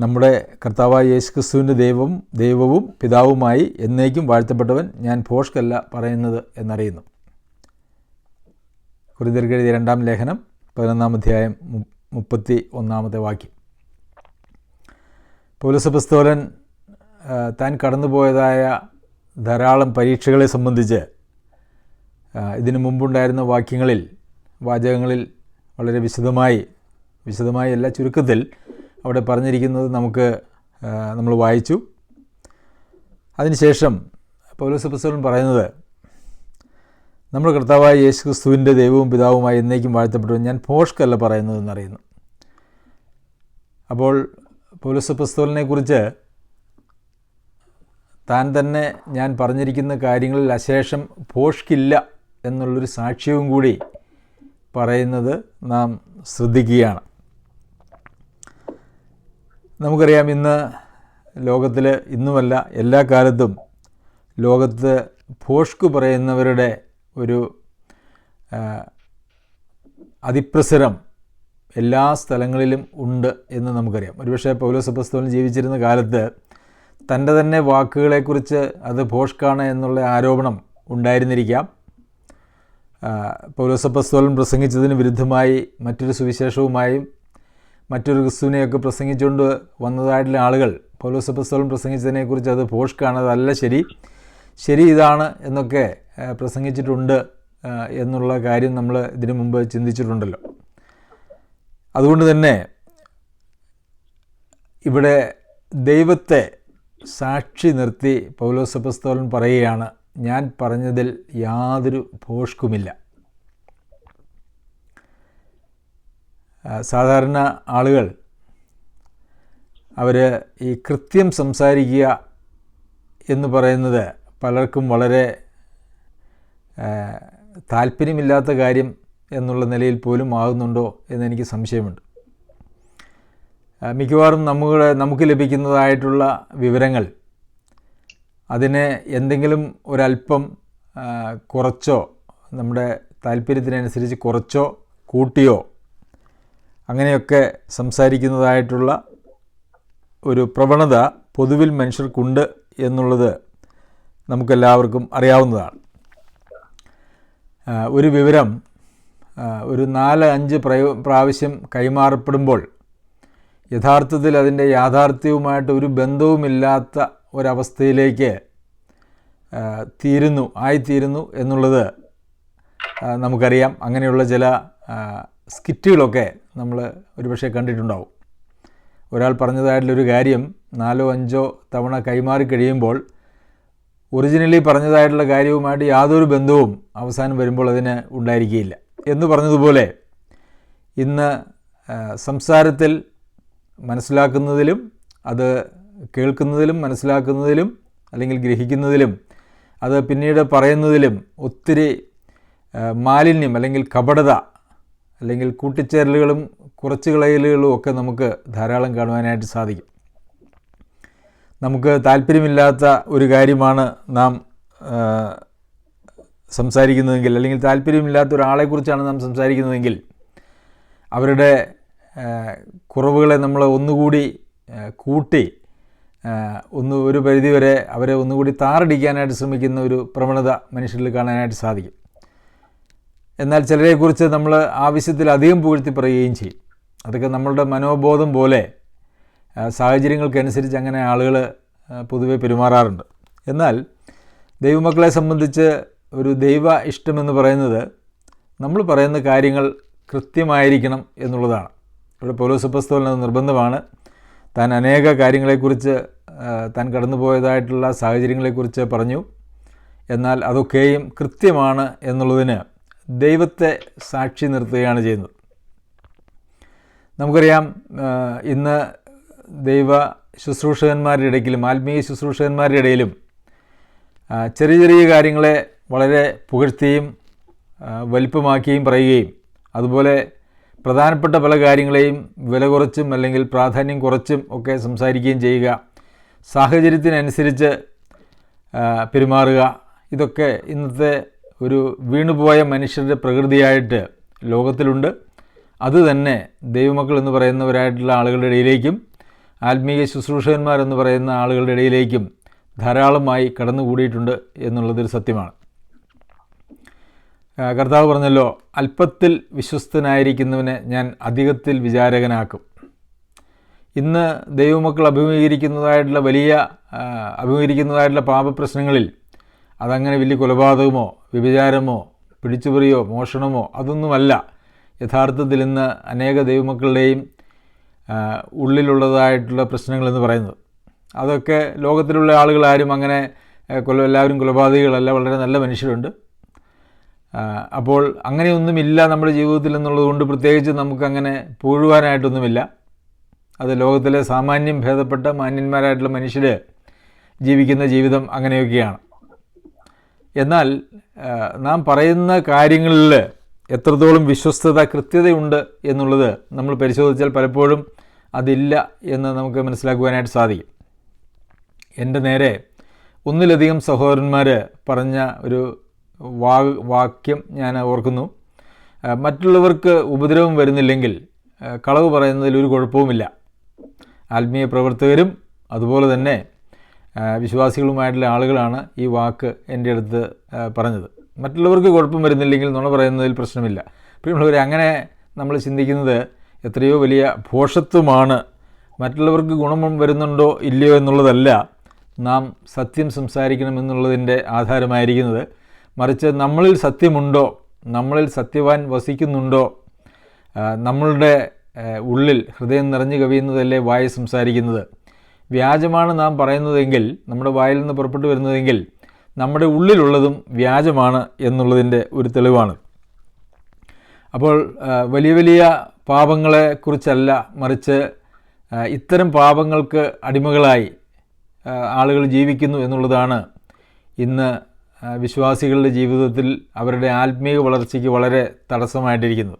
നമ്മുടെ കർത്താവായ യേശു ക്രിസ്തുവിന്റെ ദൈവം ദൈവവും പിതാവുമായി എന്നേക്കും വാഴ്ത്തപ്പെട്ടവൻ ഞാൻ ഭോഷ്കല്ല പറയുന്നത് എന്നറിയുന്നു. കുറിതർക്കെഴുതിയ രണ്ടാം ലേഖനം പതിനൊന്നാം അധ്യായം മുപ്പത്തി ഒന്നാമത്തെ വാക്യം. പൗലസപസ്തോലൻ താൻ കടന്നുപോയതായ ധാരാളം പരീക്ഷകളെ സംബന്ധിച്ച് ഇതിനു മുമ്പുണ്ടായിരുന്ന വാക്യങ്ങളിൽ വാചകങ്ങളിൽ വളരെ വിശദമായി വിശദമായി എല്ലാ ചുരുക്കത്തിൽ അവിടെ പറഞ്ഞിരിക്കുന്നത് നമുക്ക് നമ്മൾ വായിച്ചു. അതിനുശേഷം പൗലോസ് പുസ്തകൻ പറയുന്നത് നമ്മൾ കർത്താവായ യേശു ക്രിസ്തുവിന്റെ ദൈവവും പിതാവുമായി എന്നേക്കും വാഴ്ത്തപ്പെട്ടു ഞാൻ പോഷ്കല്ല പറയുന്നതെന്നറിയുന്നു അപ്പോൾ പൗലോസ് പൗലോസപസ്തോലിനെ കുറിച്ച് താൻ തന്നെ ഞാൻ പറഞ്ഞിരിക്കുന്ന കാര്യങ്ങളിൽ അശേഷം പോഷ്കില്ല എന്നുള്ളൊരു സാക്ഷ്യവും കൂടി പറയുന്നത് നാം ശ്രദ്ധിക്കുകയാണ്. നമുക്കറിയാം ഇന്ന് ലോകത്തിൽ ഇന്നുമല്ല എല്ലാ കാലത്തും ലോകത്ത് ഭോഷ്കു പറയുന്നവരുടെ ഒരു അതിപ്രസരം എല്ലാ സ്ഥലങ്ങളിലും ഉണ്ട് എന്ന് നമുക്കറിയാം. ഒരുപക്ഷെ പൗലോസ് പുസ്തകം ജീവിച്ചിരുന്ന കാലത്ത് തന്റെ തന്നെ വാക്കുകളെക്കുറിച്ച് അത് ഭോഷ്കാണ് എന്നുള്ള ആരോപണം ഉണ്ടായിരുന്നിരിക്കാം. പൗലോസപ്പസ്തോലൻ പ്രസംഗിച്ചതിന് വിരുദ്ധമായി മറ്റൊരു സുവിശേഷവുമായും മറ്റൊരു ക്രിസ്തുവിനെയൊക്കെ പ്രസംഗിച്ചുകൊണ്ട് വന്നതായിട്ടുള്ള ആളുകൾ പൗലോസപ്പസ്തോലൻ പ്രസംഗിച്ചതിനെക്കുറിച്ച് അത് പോഷ്കാണ് അതല്ല ശരി. ശരി ഇതാണ് എന്നൊക്കെ പ്രസംഗിച്ചിട്ടുണ്ട് എന്നുള്ള കാര്യം നമ്മൾ ഇതിനു മുമ്പ് ചിന്തിച്ചിട്ടുണ്ടല്ലോ. അതുകൊണ്ട് തന്നെ ഇവിടെ ദൈവത്തെ സാക്ഷി നിർത്തി പൗലോസപ്പസ്തോലൻ പറയുകയാണ് ഞാൻ പറഞ്ഞതിൽ യാതൊരു ഭോഷ്കുമില്ല ആ, സാധാരണ ആളുകൾ അവർ ഈ കൃത്യം സംസാരിക്കുക എന്ന് പറയുന്നത് പലർക്കും വളരെ താല്പര്യമില്ലാത്ത കാര്യം എന്നുള്ള നിലയിൽ പോലും ആകുന്നുണ്ടോ എന്നെനിക്ക് സംശയമുണ്ട്. മിക്കവാറും നമ്മുടെ നമുക്ക് ലഭിക്കുന്നതായിട്ടുള്ള വിവരങ്ങൾ അതിനെ എന്തെങ്കിലും ഒരല്പം കുറച്ചോ നമ്മുടെ താല്പര്യത്തിനനുസരിച്ച് കുറച്ചോ കൂട്ടിയോ അങ്ങനെയൊക്കെ സംസാരിക്കുന്നതായിട്ടുള്ള ഒരു പ്രവണത പൊതുവിൽ മനുഷ്യർക്കുണ്ട് എന്നുള്ളത് നമുക്കെല്ലാവർക്കും അറിയാവുന്നതാണ്. ഒരു വിവരം ഒരു നാല് അഞ്ച് പ്രാവശ്യം കൈമാറപ്പെടുമ്പോൾ യഥാർത്ഥത്തിൽ അതിന്റെ യാഥാർത്ഥ്യവുമായിട്ട് ഒരു ബന്ധവുമില്ലാത്ത ഒരവസ്ഥയിലേക്ക് തീരുന്നു ആയിത്തീരുന്നു എന്നുള്ളത് നമുക്കറിയാം. അങ്ങനെയുള്ള ചില സ്കിറ്റുകളൊക്കെ നമ്മൾ ഒരുപക്ഷെ കണ്ടിട്ടുണ്ടാവും. ഒരാൾ പറഞ്ഞതായിട്ടുള്ളൊരു കാര്യം നാലോ അഞ്ചോ തവണ കൈമാറി കഴിയുമ്പോൾ ഒറിജിനലി പറഞ്ഞതായിട്ടുള്ള കാര്യവുമായിട്ട് യാതൊരു ബന്ധവും അവസാനം വരുമ്പോൾ അതിന് ഉണ്ടായിരിക്കുകയില്ല. എന്ന് പറഞ്ഞതുപോലെ ഇന്ന് സംസാരത്തിൽ മനസ്സിലാക്കുന്നതിലും അത് കേൾക്കുന്നതിലും മനസ്സിലാക്കുന്നതിലും അല്ലെങ്കിൽ ഗ്രഹിക്കുന്നതിലും അത് പിന്നീട് പറയുന്നതിലും ഒത്തിരി മാലിന്യം അല്ലെങ്കിൽ കപടത അല്ലെങ്കിൽ കൂട്ടിച്ചേരലുകളും കുറച്ച് കളയലുകളും ഒക്കെ നമുക്ക് ധാരാളം കാണുവാനായിട്ട് സാധിക്കും. നമുക്ക് താല്പര്യമില്ലാത്ത ഒരു കാര്യമാണ് നാം സംസാരിക്കുന്നതെങ്കിൽ അല്ലെങ്കിൽ താല്പര്യമില്ലാത്ത ഒരാളെക്കുറിച്ചാണ് നാം സംസാരിക്കുന്നതെങ്കിൽ അവരുടെ കുറവുകളെ നമ്മൾ ഒന്നുകൂടി കൂട്ടി ഒന്ന് ഒരു പരിധിവരെ അവരെ ഒന്നുകൂടി താറടിക്കാനായിട്ട് ശ്രമിക്കുന്ന ഒരു പ്രവണത മനുഷ്യരിൽ കാണാനായിട്ട് സാധിക്കും. എന്നാൽ ചിലരെക്കുറിച്ച് നമ്മൾ ആവശ്യത്തിലധികം പുകഴ്ത്തി പറയുകയും ചെയ്യും. അതൊക്കെ നമ്മളുടെ മനോബോധം പോലെ സാഹചര്യങ്ങൾക്കനുസരിച്ച് അങ്ങനെ ആളുകൾ പൊതുവെ പെരുമാറാറുണ്ട്. എന്നാൽ ദൈവമക്കളെ സംബന്ധിച്ച് ഒരു ദൈവ ഇഷ്ടമെന്ന് പറയുന്നത് നമ്മൾ പറയുന്ന കാര്യങ്ങൾ കൃത്യമായിരിക്കണം എന്നുള്ളതാണ്. ഇവിടെ പൗലോസപ്പസ്തോലിന് നിർബന്ധമാണ്. താൻ അനേക കാര്യങ്ങളെക്കുറിച്ച് താൻ കടന്നുപോയതായിട്ടുള്ള സാഹചര്യങ്ങളെക്കുറിച്ച് പറഞ്ഞു. എന്നാൽ അതൊക്കെയും കൃത്യമാണ് എന്നുള്ളതിന് ദൈവത്തെ സാക്ഷി നിർത്തുകയാണ് ചെയ്യുന്നത്. നമുക്കറിയാം ഇന്ന് ദൈവ ശുശ്രൂഷകന്മാരുടെ ഇടയ്ക്കിലും ആത്മീയ ശുശ്രൂഷകന്മാരുടെ ഇടയിലും ചെറിയ ചെറിയ കാര്യങ്ങളെ വളരെ പുകഴ്ത്തിയും വലിപ്പമാക്കുകയും പറയുകയും അതുപോലെ പ്രധാനപ്പെട്ട പല കാര്യങ്ങളെയും വില കുറച്ചും അല്ലെങ്കിൽ പ്രാധാന്യം കുറച്ചും ഒക്കെ സംസാരിക്കുകയും ചെയ്യുക സാഹചര്യത്തിനനുസരിച്ച് പെരുമാറുക ഇതൊക്കെ ഇന്നത്തെ ഒരു വീണുപോയ മനുഷ്യരുടെ പ്രകൃതിയായിട്ട് ലോകത്തിലുണ്ട്. അത് തന്നെ ദൈവമക്കൾ എന്ന് പറയുന്നവരായിട്ടുള്ള ആളുകളുടെ ഇടയിലേക്കും ആത്മീയ ശുശ്രൂഷകന്മാരെന്ന് പറയുന്ന ആളുകളുടെ ഇടയിലേക്കും ധാരാളമായി കടന്നുകൂടിയിട്ടുണ്ട് എന്നുള്ളതൊരു സത്യമാണ്. കർത്താവ് പറഞ്ഞല്ലോ അല്പത്തിൽ വിശ്വസ്തനായിരിക്കുന്നവനെ ഞാൻ അധികത്തിൽ വിചാരകനാക്കും. ഇന്ന് ദൈവമക്കൾ അഭിമുഖീകരിക്കുന്നതായിട്ടുള്ള വലിയ അഭിമുഖീകരിക്കുന്നതായിട്ടുള്ള പാപപ്രശ്നങ്ങളിൽ അതങ്ങനെ വലിയ കൊലപാതകമോ വ്യഭിചാരമോ പിടിച്ചുപറിയോ മോഷണമോ അതൊന്നുമല്ല. യഥാർത്ഥത്തിൽ ഇന്ന് അനേക ദൈവമക്കളുടെയും ഉള്ളിലുള്ളതായിട്ടുള്ള പ്രശ്നങ്ങളെന്ന് പറയുന്നത്. അതൊക്കെ ലോകത്തിലുള്ള ആളുകൾ ആരും അങ്ങനെ കൊല എല്ലാവരും കൊലപാതകികളല്ല വളരെ നല്ല മനുഷ്യരുണ്ട്. അപ്പോൾ അങ്ങനെയൊന്നുമില്ല നമ്മുടെ ജീവിതത്തിൽ എന്നുള്ളത് കൊണ്ട് പ്രത്യേകിച്ച് നമുക്കങ്ങനെ പൂഴുവാനായിട്ടൊന്നുമില്ല. അത് ലോകത്തിലെ സാമാന്യം ഭേദപ്പെട്ട മാന്യന്മാരായിട്ടുള്ള മനുഷ്യർ ജീവിക്കുന്ന ജീവിതം അങ്ങനെയൊക്കെയാണ്. എന്നാൽ നാം പറയുന്ന കാര്യങ്ങളിൽ എത്രത്തോളം വിശ്വസ്തത കൃത്യതയുണ്ട് എന്നുള്ളത് നമ്മൾ പരിശോധിച്ചാൽ പലപ്പോഴും അതില്ല എന്ന് നമുക്ക് മനസ്സിലാക്കുവാനായിട്ട് സാധിക്കും. എന്റെ നേരെ ഒന്നിലധികം സഹോദരന്മാർ പറഞ്ഞ ഒരു വാ വാക്യം ഞാൻ ഓർക്കുന്നു. മറ്റുള്ളവർക്ക് ഉപദ്രവം വരുന്നില്ലെങ്കിൽ കളവ് പറയുന്നതിൽ ഒരു കുഴപ്പവുമില്ല. ആത്മീയ പ്രവർത്തകരും അതുപോലെ തന്നെ വിശ്വാസികളുമായിട്ടുള്ള ആളുകളാണ് ഈ വാക്ക് എന്റെ അടുത്ത് പറഞ്ഞത്. മറ്റുള്ളവർക്ക് കുഴപ്പം വരുന്നില്ലെങ്കിൽ നുണ പറയുന്നതിൽ പ്രശ്നമില്ല. പ്രിയമുള്ളവരെ അങ്ങനെ നമ്മൾ ചിന്തിക്കുന്നത് എത്രയോ വലിയ ഭോഷത്വമാണ്. മറ്റുള്ളവർക്ക് ഗുണം വരുന്നുണ്ടോ ഇല്ലയോ എന്നുള്ളതല്ല നാം സത്യം സംസാരിക്കണമെന്നുള്ളതിന്റെ ആധാരമായിരിക്കുന്നത്. മറിച്ച് നമ്മളിൽ സത്യമുണ്ടോ? നമ്മളിൽ സത്യവാൻ വസിക്കുന്നുണ്ടോ? നമ്മളുടെ ഉള്ളിൽ ഹൃദയം നിറഞ്ഞു കവിയുന്നതല്ലേ വായ സംസാരിക്കുന്നത്? വ്യാജമാണ് നാം പറയുന്നതെങ്കിൽ നമ്മുടെ വായിൽ നിന്ന് പുറപ്പെട്ടു വരുന്നതെങ്കിൽ നമ്മുടെ ഉള്ളിലുള്ളതും വ്യാജമാണ് എന്നുള്ളതിന്റെ ഒരു തെളിവാണ്. അപ്പോൾ വലിയ വലിയ വലിയ പാപങ്ങളെക്കുറിച്ചല്ല മറിച്ച് ഇത്തരം പാപങ്ങൾക്ക് അടിമകളായി ആളുകൾ ജീവിക്കുന്നു എന്നുള്ളതാണ് ഇന്ന് വിശ്വാസികളുടെ ജീവിതത്തിൽ അവരുടെ ആത്മീയ വളർച്ചയ്ക്ക് വളരെ തടസ്സമായിട്ടിരിക്കുന്നത്.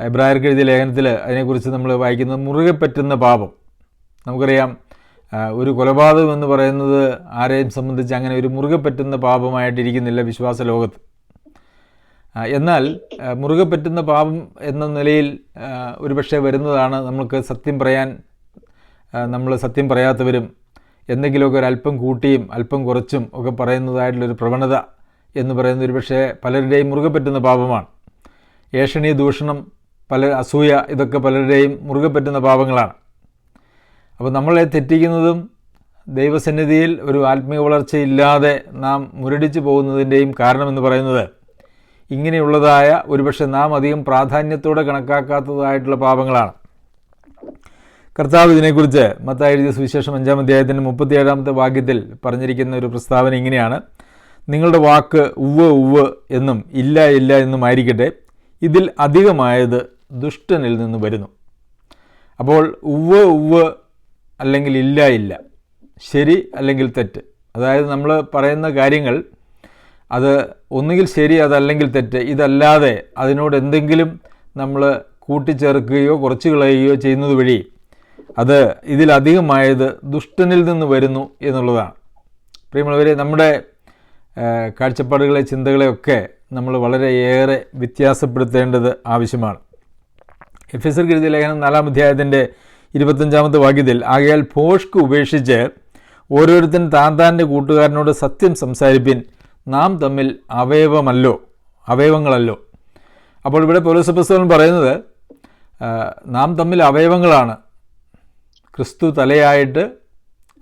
എബ്രായർക്ക് എഴുതിയ ലേഖനത്തിൽ അതിനെക്കുറിച്ച് നമ്മൾ വായിക്കുന്നത് മുറുകെ പറ്റുന്ന പാപം. നമുക്കറിയാം ഒരു കൊലപാതകം എന്ന് പറയുന്നത് ആരെയും സംബന്ധിച്ച് അങ്ങനെ ഒരു മുറുകെ പറ്റുന്ന പാപമായിട്ടിരിക്കുന്നില്ല വിശ്വാസ ലോകത്ത്. എന്നാൽ മുറുകെ പറ്റുന്ന പാപം എന്ന നിലയിൽ ഒരുപക്ഷെ വരുന്നതാണ് നമുക്ക് സത്യം പറയാൻ നമ്മൾ സത്യം പറയാത്തവരും എന്തെങ്കിലുമൊക്കെ ഒരു അല്പം കൂട്ടിയും അല്പം കുറച്ചും ഒക്കെ പറയുന്നതായിട്ടുള്ളൊരു പ്രവണത എന്ന് പറയുന്നത് ഒരുപക്ഷെ പലരുടെയും മുറുകെ പറ്റുന്ന പാപമാണ്. ഏഷണി ദൂഷണം പല അസൂയ ഇതൊക്കെ പലരുടെയും മുറുകെ പറ്റുന്ന പാപങ്ങളാണ്. അപ്പോൾ നമ്മളെ തെറ്റിക്കുന്നതും ദൈവസന്നിധിയിൽ ഒരു ആത്മീയ വളർച്ചയില്ലാതെ നാം മുരടിച്ചു പോകുന്നതിന്റെയും കാരണമെന്ന് പറയുന്നത് ഇങ്ങനെയുള്ളതായ ഒരുപക്ഷെ നാം അധികം പ്രാധാന്യത്തോടെ കണക്കാക്കാത്തതായിട്ടുള്ള പാപങ്ങളാണ്. കർത്താവ് ഇതിനെക്കുറിച്ച് മത്തായി എഴുതിയ സുവിശേഷം അഞ്ചാം അധ്യായത്തിന്റെ മുപ്പത്തിയേഴാമത്തെ വാക്യത്തിൽ പറഞ്ഞിരിക്കുന്ന ഒരു പ്രസ്താവന ഇങ്ങനെയാണ്. നിങ്ങളുടെ വാക്ക് ഉവ് ഉവ് എന്നും ഇല്ല ഇല്ല എന്നും ആയിരിക്കട്ടെ ഇതിൽ അധികമായത് ദുഷ്ടനിൽ നിന്ന് വരുന്നു. അപ്പോൾ ഉവ് ഉവ്വ് അല്ലെങ്കിൽ ഇല്ല ഇല്ല. ശരി അല്ലെങ്കിൽ തെറ്റ്. അതായത് നമ്മൾ പറയുന്ന കാര്യങ്ങൾ അത് ഒന്നുകിൽ ശരി അതല്ലെങ്കിൽ തെറ്റ്. ഇതല്ലാതെ അതിനോട് എന്തെങ്കിലും നമ്മൾ കൂട്ടിച്ചേർക്കുകയോ കുറച്ച് കളയുകയോ ചെയ്യുന്നത് വഴി അത് ഇതിലധികമായത് ദുഷ്ടനിൽ നിന്ന് വരുന്നു എന്നുള്ളതാണ്. പ്രിയമുള്ളവരെ നമ്മുടെ കാഴ്ചപ്പാടുകളെ ചിന്തകളെയൊക്കെ നമ്മൾ വളരെയേറെ വ്യത്യാസപ്പെടുത്തേണ്ടത് ആവശ്യമാണ്. എഫ് എസ് എഴുതിയ ലേഖനം നാലാം അധ്യായത്തിന്റെ ഇരുപത്തഞ്ചാമത്തെ വാക്യത്തിൽ ആകയാൽ ഭോഷ്ക്ക് ഉപേക്ഷിച്ച് ഓരോരുത്തൻ താൻ താന്റെ കൂട്ടുകാരനോട് സത്യം സംസാരിപ്പിൻ. നാം തമ്മിൽ അവയവമല്ലോ അവയവങ്ങളല്ലോ. അപ്പോൾ ഇവിടെ പോലീസ് പുസ്തകം പറയുന്നത് നാം തമ്മിൽ അവയവങ്ങളാണ്. ക്രിസ്തു തലയായിട്ട്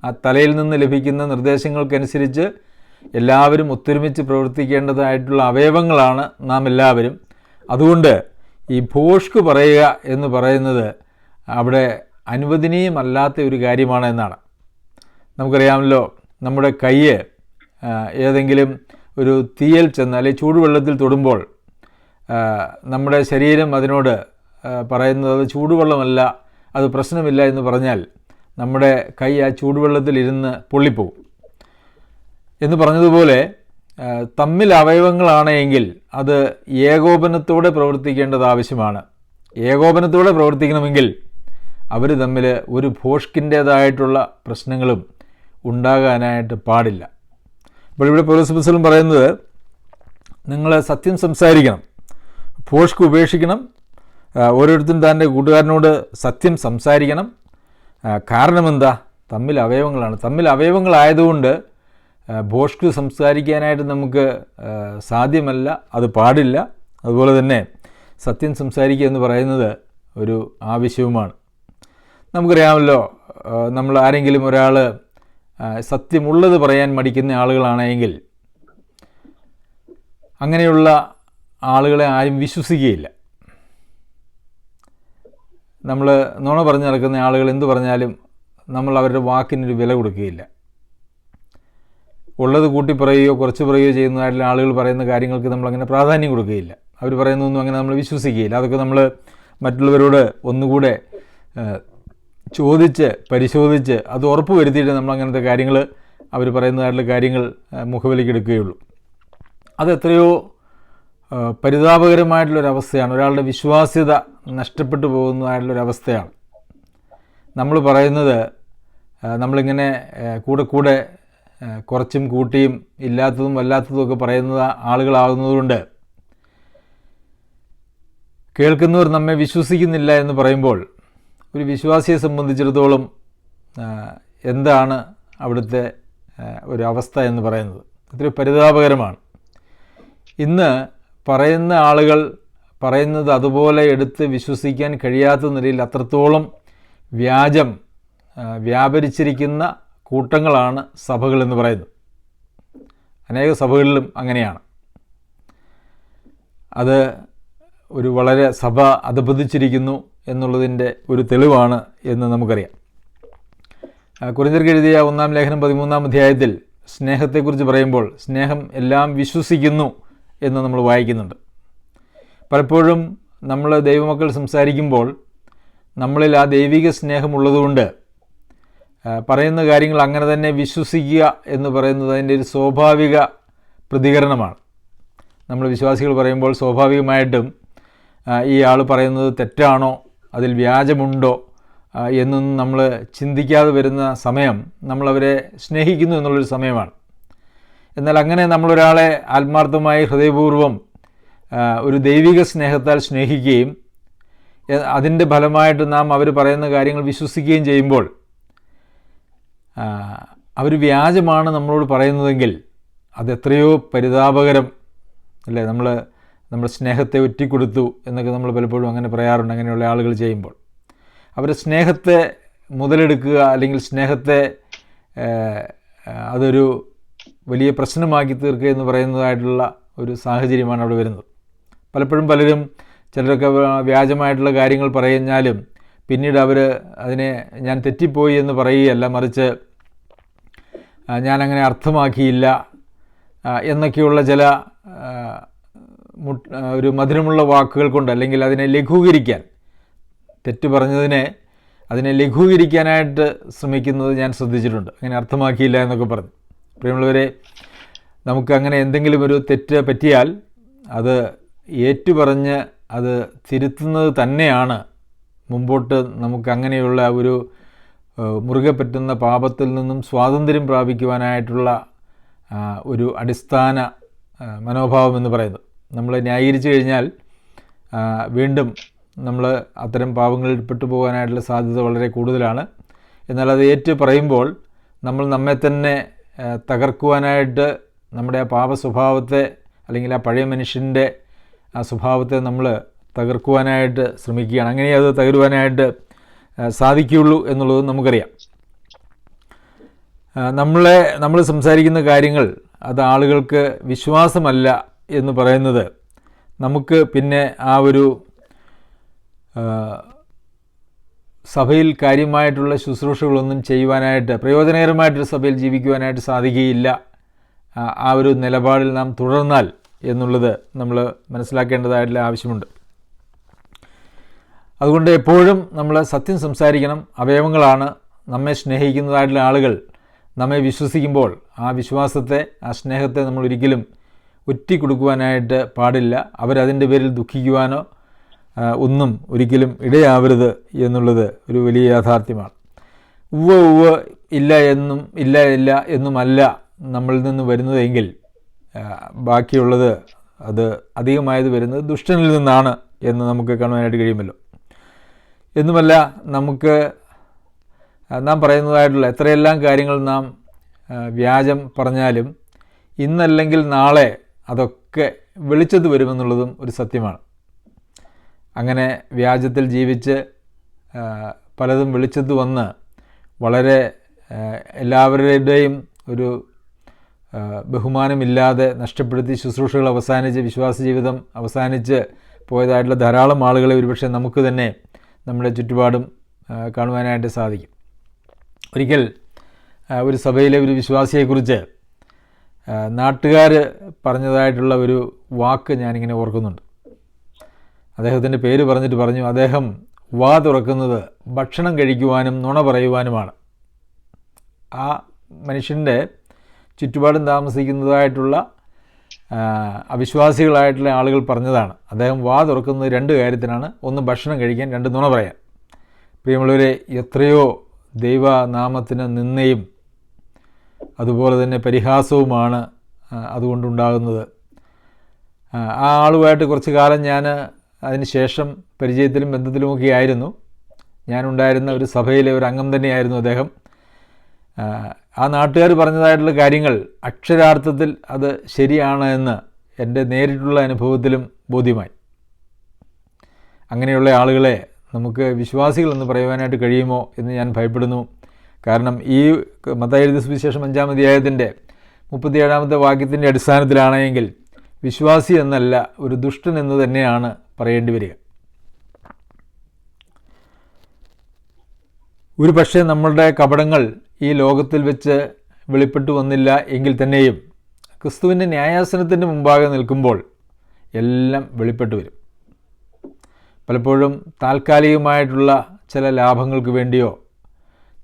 ആ തലയിൽ നിന്ന് ലഭിക്കുന്ന നിർദ്ദേശങ്ങൾക്കനുസരിച്ച് എല്ലാവരും ഒത്തൊരുമിച്ച് പ്രവർത്തിക്കേണ്ടതായിട്ടുള്ള അവയവങ്ങളാണ് നാം എല്ലാവരും. അതുകൊണ്ട് ഈ ഭോഷ്ക്ക് പറയുക എന്ന് പറയുന്നത് അവിടെ അനുവദനീയമല്ലാത്ത ഒരു കാര്യമാണ് എന്നാണ്. നമുക്കറിയാമല്ലോ നമ്മുടെ കയ്യ് ഏതെങ്കിലും ഒരു തീയൽ ചെന്ന് അല്ലെങ്കിൽ ചൂടുവെള്ളത്തിൽ തൊടുമ്പോൾ നമ്മുടെ ശരീരം അതിനോട് പറയുന്നത് അത് ചൂടുവെള്ളമല്ല അത് പ്രശ്നമില്ല എന്ന് പറഞ്ഞാൽ നമ്മുടെ കൈ ആ ചൂടുവെള്ളത്തിൽ ഇരുന്ന് പൊള്ളിപ്പോവും. എന്ന് പറഞ്ഞതുപോലെ തമ്മിൽ അവയവങ്ങളാണ് എങ്കിൽ അത് ഏകോപനത്തോടെ പ്രവർത്തിക്കേണ്ടത് ആവശ്യമാണ്. ഏകോപനത്തോടെ പ്രവർത്തിക്കണമെങ്കിൽ അവർ തമ്മിൽ ഒരു ഭോഷ്കിന്റേതായിട്ടുള്ള പ്രശ്നങ്ങളും ഉണ്ടാകാനായിട്ട് പാടില്ല. അപ്പോൾ ഇവിടെ പൗരസ്പസ്വലം പറയുന്നത് നിങ്ങൾ സത്യം സംസാരിക്കണം ഭോഷ്ക്ക് ഉപേക്ഷിക്കണം ഓരോരുത്തരും തന്റെ കൂട്ടുകാരനോട് സത്യം സംസാരിക്കണം. കാരണമെന്താ? തമ്മിൽ അവയവങ്ങളാണ്. തമ്മിൽ അവയവങ്ങളായതുകൊണ്ട് ഭോഷ്ക്ക് ഭോഷ്ക് സംസാരിക്കാനായിട്ട് നമുക്ക് സാധ്യമല്ല അത് പാടില്ല. അതുപോലെ തന്നെ സത്യം സംസാരിക്കുക എന്ന് പറയുന്നത് ഒരു ആവശ്യവുമാണ്. നമുക്കറിയാമല്ലോ നമ്മൾ ആരെങ്കിലും ഒരാൾ സത്യമുള്ളത് പറയാൻ മടിക്കുന്ന ആളുകളാണെങ്കിൽ അങ്ങനെയുള്ള ആളുകളെ ആരും വിശ്വസിക്കുകയില്ല. നമ്മൾ നുണ പറഞ്ഞ് നടക്കുന്ന ആളുകൾ എന്തു പറഞ്ഞാലും നമ്മൾ അവരുടെ വാക്കിനൊരു വില കൊടുക്കുകയില്ല. ഉള്ളത് കൂട്ടി പറയുകയോ കുറച്ച് പറയുകയോ ചെയ്യുന്നതായിട്ടുള്ള ആളുകൾ പറയുന്ന കാര്യങ്ങൾക്ക് നമ്മൾ അങ്ങനെ പ്രാധാന്യം കൊടുക്കുകയില്ല. അവർ പറയുന്നതൊന്നും അങ്ങനെ നമ്മൾ വിശ്വസിക്കുകയില്ല. അതൊക്കെ നമ്മൾ മറ്റുള്ളവരോട് ഒന്നുകൂടെ ചോദിച്ച് പരിശോധിച്ച് അത് ഉറപ്പ് വരുത്തിയിട്ട് നമ്മൾ അങ്ങനത്തെ കാര്യങ്ങൾ അവർ പറയുന്നതായിട്ടുള്ള കാര്യങ്ങൾ മുഖവിലേക്ക് എടുക്കുകയുള്ളൂ. അത് എത്രയോ പരിതാപകരമായിട്ടുള്ളൊരവസ്ഥയാണ്. ഒരാളുടെ വിശ്വാസ്യത നഷ്ടപ്പെട്ടു പോകുന്നതായിട്ടുള്ളൊരവസ്ഥയാണ്. നമ്മൾ പറയുന്നത് നമ്മളിങ്ങനെ കൂടെ കൂടെ കുറച്ചും കൂട്ടിയും ഇല്ലാത്തതും വല്ലാത്തതും ഒക്കെ പറയുന്ന ആളുകളാകുന്നതുകൊണ്ട് കേൾക്കുന്നവർ നമ്മെ വിശ്വസിക്കുന്നില്ല എന്ന് പറയുമ്പോൾ ഒരു വിശ്വാസിയെ സംബന്ധിച്ചിടത്തോളം എന്താണ് അവിടുത്തെ ഒരു അവസ്ഥ എന്ന് പറയുന്നത്? ഇത്തിരി പരിതാപകരമാണ്. ഇന്ന് പറയുന്ന ആളുകൾ പറയുന്നത് അതുപോലെ എടുത്ത് വിശ്വസിക്കാൻ കഴിയാത്ത നിലയിൽ അത്രത്തോളം വ്യാജം വ്യാപരിച്ചിരിക്കുന്ന കൂട്ടങ്ങളാണ് സഭകളെന്ന് പറയുന്നത്. അനേക സഭകളിലും അങ്ങനെയാണ്. അത് ഒരു വളരെ സഭ അധപതിച്ചിരിക്കുന്നു എന്നുള്ളതിന്റെ ഒരു തെളിവാണ് എന്ന് നമുക്കറിയാം. കുറിഞ്ഞർക്ക് എഴുതിയ ഒന്നാം ലേഖനം പതിമൂന്നാം അധ്യായത്തിൽ സ്നേഹത്തെക്കുറിച്ച് പറയുമ്പോൾ സ്നേഹം എല്ലാം വിശ്വസിക്കുന്നു എന്ന് നമ്മൾ വായിക്കുന്നുണ്ട്. പലപ്പോഴും നമ്മൾ ദൈവമക്കൾ സംസാരിക്കുമ്പോൾ നമ്മളിൽ ആ ദൈവിക സ്നേഹമുള്ളതുകൊണ്ട് പറയുന്ന കാര്യങ്ങൾ അങ്ങനെ തന്നെ വിശ്വസിക്കുക എന്ന് പറയുന്നത് അതിന്റെ ഒരു സ്വാഭാവിക പ്രതികരണമാണ്. നമ്മൾ വിശ്വാസികൾ പറയുമ്പോൾ സ്വാഭാവികമായിട്ടും ഈ ആൾ പറയുന്നത് തെറ്റാണോ? അതിൽ വ്യാജമുണ്ടോ? എന്നൊന്നും നമ്മൾ ചിന്തിക്കാതെ വരുന്ന സമയം നമ്മളവരെ സ്നേഹിക്കുന്നു എന്നുള്ളൊരു സമയമാണ്. എന്നാൽ അങ്ങനെ നമ്മളൊരാളെ ആത്മാർത്ഥമായി ഹൃദയപൂർവം ഒരു ദൈവിക സ്നേഹത്താൽ സ്നേഹിക്കുകയും അതിന്റെ ഫലമായിട്ട് നാം അവർ പറയുന്ന കാര്യങ്ങൾ വിശ്വസിക്കുകയും ചെയ്യുമ്പോൾ അവർ വ്യാജമാണ് നമ്മളോട് പറയുന്നതെങ്കിൽ അതെത്രയോ പരിതാപകരം അല്ലേ? നമ്മൾ നമ്മുടെ സ്നേഹത്തെ ഒറ്റിക്കൊടുത്തു എന്നൊക്കെ നമ്മൾ പലപ്പോഴും അങ്ങനെ പറയാറുണ്ട് അങ്ങനെയുള്ള ആളുകൾ ചെയ്യുമ്പോൾ. അവരുടെ സ്നേഹത്തെ മുതലെടുക്കുക അല്ലെങ്കിൽ സ്നേഹത്തെ അതൊരു വലിയ പ്രശ്നമാക്കി തീർക്കുക എന്ന് പറയുന്നതായിട്ടുള്ള ഒരു സാഹചര്യമാണ് അവിടെ വരുന്നത്. പലപ്പോഴും പലരും ചിലരൊക്കെ വ്യാജമായിട്ടുള്ള കാര്യങ്ങൾ പറഞ്ഞാലും പിന്നീട് അവർ അതിനെ ഞാൻ തെറ്റിപ്പോയി എന്ന് പറയുകയല്ല മറിച്ച് ഞാനങ്ങനെ അർത്ഥമാക്കിയില്ല എന്നൊക്കെയുള്ള ചില ഒരു മധുരമുള്ള വാക്കുകൾ കൊണ്ട് അല്ലെങ്കിൽ അതിനെ ലഘൂകരിക്കാൻ തെറ്റ് പറഞ്ഞതിനെ അതിനെ ലഘൂകരിക്കാനായിട്ട് ശ്രമിക്കുന്നത് ഞാൻ ശ്രദ്ധിച്ചിട്ടുണ്ട്. അങ്ങനെ അർത്ഥമാക്കിയില്ല എന്നൊക്കെ പറഞ്ഞു. പ്രിയമുള്ളവരെ നമുക്ക് അങ്ങനെ എന്തെങ്കിലും ഒരു തെറ്റ് പറ്റിയാൽ അത് ഏറ്റുപറഞ്ഞ് അത് തിരുത്തുന്നത് തന്നെയാണ് മുമ്പോട്ട് നമുക്ക് അങ്ങനെയുള്ള ഒരു മുറുകെ പറ്റുന്ന പാപത്തിൽ നിന്നും സ്വാതന്ത്ര്യം പ്രാപിക്കുവാനായിട്ടുള്ള ഒരു അടിസ്ഥാന മനോഭാവം എന്ന് പറയുന്നത്. നമ്മൾ ന്യായീകരിച്ചു കഴിഞ്ഞാൽ വീണ്ടും നമ്മൾ അത്തരം പാപങ്ങളിൽ പെട്ടുപോകാനായിട്ടുള്ള സാധ്യത വളരെ കൂടുതലാണ്. എന്നാൽ അത് ഏറ്റു പറയുമ്പോൾ നമ്മൾ നമ്മെ തന്നെ തകർക്കുവാനായിട്ട് നമ്മുടെ ആ പാപ സ്വഭാവത്തെ അല്ലെങ്കിൽ ആ പഴയ മനുഷ്യന്റെ ആ സ്വഭാവത്തെ നമ്മൾ തകർക്കുവാനായിട്ട് ശ്രമിക്കുകയാണ്. അങ്ങനെ അത് തകരുവാനായിട്ട് സാധിക്കുകയുള്ളൂ എന്നുള്ളത് നമുക്കറിയാം. നമ്മളെ നമ്മൾ സംസാരിക്കുന്ന കാര്യങ്ങൾ അത് ആളുകൾക്ക് വിശ്വാസമല്ല എന്ന് പറയുന്നത്. നമുക്ക് പിന്നെ ആ ഒരു സഭയിൽ കാര്യമായിട്ടുള്ള ശുശ്രൂഷകളൊന്നും ചെയ്യുവാനായിട്ട് പ്രയോജനകരമായിട്ടൊരു സഭയിൽ ജീവിക്കുവാനായിട്ട് സാധിക്കുകയില്ല. ആ ഒരു നിലപാടിൽ നാം തുടർന്നാൽ എന്നുള്ളത് നമ്മൾ മനസ്സിലാക്കേണ്ടതായിട്ടുള്ള ആവശ്യമുണ്ട്. അതുകൊണ്ട് എപ്പോഴും നമ്മൾ സത്യം സംസാരിക്കണം. അവയവങ്ങളാണ് നമ്മെ സ്നേഹിക്കുന്നതായിട്ടുള്ള ആളുകൾ. നമ്മെ വിശ്വസിക്കുമ്പോൾ ആ വിശ്വാസത്തെ ആ സ്നേഹത്തെ നമ്മൾ ഒരിക്കലും ഒറ്റി കൊടുക്കുവാനായിട്ട് പാടില്ല. അവരതിന്റെ പേരിൽ ദുഃഖിക്കുവാനോ ഒന്നും ഒരിക്കലും ഇടയാവരുത് എന്നുള്ളത് ഒരു വലിയ യാഥാർത്ഥ്യമാണ്. ഉവ്വ ഉവ്വ ഇല്ല എന്നും ഇല്ല ഇല്ല എന്നുമല്ല നമ്മളിൽ നിന്ന് വരുന്നതെങ്കിൽ ബാക്കിയുള്ളത് അത് അധികമായത് വരുന്നത് ദുഷ്ടനിൽ നിന്നാണ് എന്ന് നമുക്ക് കാണുവാനായിട്ട് കഴിയുമല്ലോ. എന്നുമല്ല നമുക്ക് നാം പറയുന്നതായിട്ടുള്ള എത്രയെല്ലാം കാര്യങ്ങൾ നാം വ്യാജം പറഞ്ഞാലും ഇന്നല്ലെങ്കിൽ നാളെ അതൊക്കെ വെളിച്ചത്ത് വരുമെന്നുള്ളതും ഒരു സത്യമാണ്. അങ്ങനെ വ്യാജത്തിൽ ജീവിച്ച് പലതും വെളിച്ചത്ത് വന്ന് വളരെ എല്ലാവരുടെയും ഒരു ബഹുമാനമില്ലാതെ നഷ്ടപ്പെടുത്തി ശുശ്രൂഷകൾ അവസാനിച്ച് വിശ്വാസ ജീവിതം അവസാനിച്ച് പോയതായിട്ടുള്ള ധാരാളം ആളുകളെ ഒരുപക്ഷെ നമുക്ക് തന്നെ നമ്മുടെ ചുറ്റുപാടും കാണുവാനായിട്ട് സാധിക്കും. ഒരിക്കൽ ഒരു സഭയിലെ ഒരു വിശ്വാസിയെക്കുറിച്ച് നാട്ടുകാർ പറഞ്ഞതായിട്ടുള്ള ഒരു വാക്ക് ഞാനിങ്ങനെ ഓർക്കുന്നുണ്ട്. അദ്ദേഹത്തിന്റെ പേര് പറഞ്ഞിട്ട് പറഞ്ഞു അദ്ദേഹം വാ തുറക്കുന്നത് ഭക്ഷണം കഴിക്കുവാനും നുണ പറയുവാനുമാണ്. ആ മനുഷ്യന്റെ ചുറ്റുപാടും താമസിക്കുന്നതായിട്ടുള്ള അവിശ്വാസികളായിട്ടുള്ള ആളുകൾ പറഞ്ഞതാണ് അദ്ദേഹം വാ തുറക്കുന്നത് രണ്ട് കാര്യത്തിനാണ് ഒന്ന് ഭക്ഷണം കഴിക്കാൻ രണ്ട് നുണ പറയാൻ. പ്രിയമുള്ളവരെ എത്രയോ ദൈവനാമത്തിന് നിന്നയും അതുപോലെ തന്നെ പരിഹാസവുമാണ് അതുകൊണ്ടുണ്ടാകുന്നത്. ആ, ആളുമായിട്ട് കുറച്ച് കാലം ഞാൻ അതിന് ശേഷം പരിചയത്തിലും ബന്ധത്തിലുമൊക്കെ ആയിരുന്നു. ഞാനുണ്ടായിരുന്ന ഒരു സഭയിലെ ഒരു അംഗം തന്നെയായിരുന്നു അദ്ദേഹം. ആ, നാട്ടുകാർ പറഞ്ഞതായിട്ടുള്ള കാര്യങ്ങൾ അക്ഷരാർത്ഥത്തിൽ അത് ശരിയാണ് എന്ന് എന്റെ നേരിട്ടുള്ള അനുഭവത്തിലും ബോധ്യമായി. അങ്ങനെയുള്ള ആളുകളെ നമുക്ക് വിശ്വാസികൾ എന്ന് പറയുവാനായിട്ട് കഴിയുമോ എന്ന് ഞാൻ ഭയപ്പെടുന്നു. കാരണം ഈ മത എഴുതി സുവിശേഷം അഞ്ചാം അധ്യായത്തിന്റെ മുപ്പത്തിയേഴാമത്തെ വാക്യത്തിന്റെ അടിസ്ഥാനത്തിലാണെങ്കിൽ വിശ്വാസി എന്നല്ല ഒരു ദുഷ്ടൻ എന്ന് തന്നെയാണ് പറയേണ്ടി വരിക. ഒരു പക്ഷേ നമ്മളുടെ കപടങ്ങൾ ഈ ലോകത്തിൽ വെച്ച് വെളിപ്പെട്ടു വന്നില്ല എങ്കിൽ തന്നെയും ക്രിസ്തുവിന്റെ ന്യായാസനത്തിന്റെ മുമ്പാകെ നിൽക്കുമ്പോൾ എല്ലാം വെളിപ്പെട്ടു വരും. പലപ്പോഴും താൽക്കാലികമായിട്ടുള്ള ചില ലാഭങ്ങൾക്ക് വേണ്ടിയോ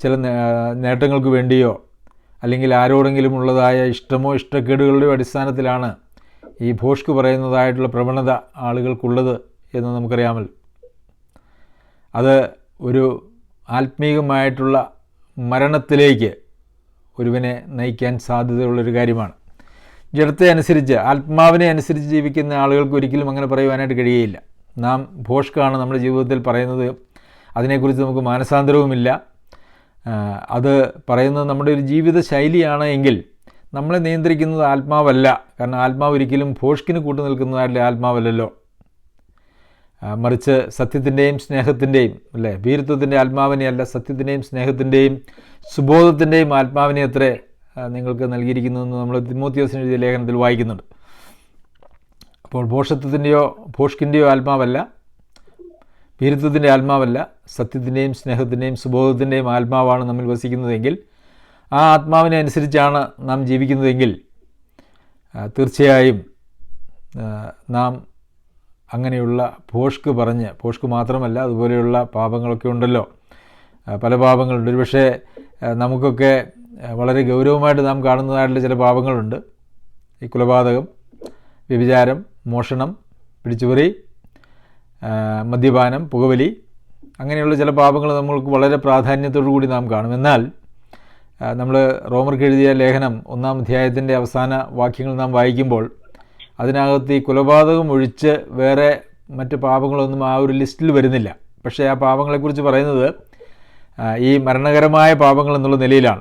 ചില നേട്ടങ്ങൾക്ക് വേണ്ടിയോ അല്ലെങ്കിൽ ആരോടെങ്കിലും ഉള്ളതായ ഇഷ്ടമോ ഇഷ്ടക്കേടുകളുടെയോ അടിസ്ഥാനത്തിലാണ് ഈ ഭോഷ്ക് പറയുന്നതായിട്ടുള്ള പ്രവണത ആളുകൾക്കുള്ളത് എന്ന് നമുക്കറിയാമല്ലോ. അത് ഒരു ആത്മീകമായിട്ടുള്ള മരണത്തിലേക്ക് ഒരുവനെ നയിക്കാൻ സാധ്യതയുള്ളൊരു കാര്യമാണ്. ജഡത്തെ അനുസരിച്ച് ആത്മാവിനെ അനുസരിച്ച് ജീവിക്കുന്ന ആളുകൾക്ക് ഒരിക്കലും അങ്ങനെ പറയുവാനായിട്ട് കഴിയുകയില്ല. നാം ഭോഷ്കാണ് നമ്മുടെ ജീവിതത്തിൽ പറയുന്നത്. അതിനെക്കുറിച്ച് നമുക്ക് മാനസാന്തരവുമില്ല. അത് പറയുന്നത് നമ്മുടെ ഒരു ജീവിത ശൈലിയാണ് എങ്കിൽ നമ്മളെ നിയന്ത്രിക്കുന്നത് ആത്മാവല്ല. കാരണം ആത്മാവ് ഒരിക്കലും ഭോഷ്കിന് കൂട്ടു നിൽക്കുന്നതായിട്ടുള്ള ആത്മാവല്ലല്ലോ. മറിച്ച് സത്യത്തിന്റെയും സ്നേഹത്തിന്റെയും അല്ലേ? ഭീരുത്വത്തിന്റെ ആത്മാവിനെയല്ല സത്യത്തിന്റെയും സ്നേഹത്തിന്റെയും സുബോധത്തിന്റെയും ആത്മാവിനെ അത്രേ നിങ്ങൾക്ക് നൽകിയിരിക്കുന്നതെന്ന് നമ്മൾ തിമോത്യോസിന് എഴുതിയ ലേഖനത്തിൽ വായിക്കുന്നുണ്ട്. അപ്പോൾ ഭോഷത്വത്തിന്റെയോ ഭോഷ്കിന്റെയോ ആത്മാവല്ല ഭീരുത്വത്തിന്റെ ആത്മാവല്ല സത്യത്തിന്റെയും സ്നേഹത്തിന്റെയും സുബോധത്തിന്റെയും ആത്മാവാണ് നമ്മിൽ വസിക്കുന്നതെങ്കിൽ ആ ആത്മാവിനെ അനുസരിച്ചാണ് നാം ജീവിക്കുന്നതെങ്കിൽ തീർച്ചയായും നാം അങ്ങനെയുള്ള പോഷ്ക്ക് പറഞ്ഞ് പോഷ്ക്ക് മാത്രമല്ല അതുപോലെയുള്ള പാപങ്ങളൊക്കെ ഉണ്ടല്ലോ. പല പാപങ്ങളുണ്ട്. ഒരുപക്ഷെ പക്ഷേ നമുക്കൊക്കെ വളരെ ഗൗരവമായിട്ട് നാം കാണുന്നതായിട്ടുള്ള ചില പാപങ്ങളുണ്ട്. ഈ കുലപാതകം വ്യഭിചാരം മോഷണം പിടിച്ചുപറി മദ്യപാനം പുകവലി അങ്ങനെയുള്ള ചില പാപങ്ങൾ നമ്മൾക്ക് വളരെ പ്രാധാന്യത്തോടു കൂടി നാം കാണും. എന്നാൽ നമ്മൾ റോമർക്ക് എഴുതിയ ലേഖനം ഒന്നാം അധ്യായത്തിന്റെ അവസാന വാക്യങ്ങൾ നാം വായിക്കുമ്പോൾ അതിനകത്ത് ഈ കൊലപാതകം ഒഴിച്ച് വേറെ മറ്റ് പാപങ്ങളൊന്നും ആ ഒരു ലിസ്റ്റിൽ വരുന്നില്ല. പക്ഷേ ആ പാപങ്ങളെക്കുറിച്ച് പറയുന്നത് ഈ മരണകരമായ പാപങ്ങൾ എന്നുള്ള നിലയിലാണ്.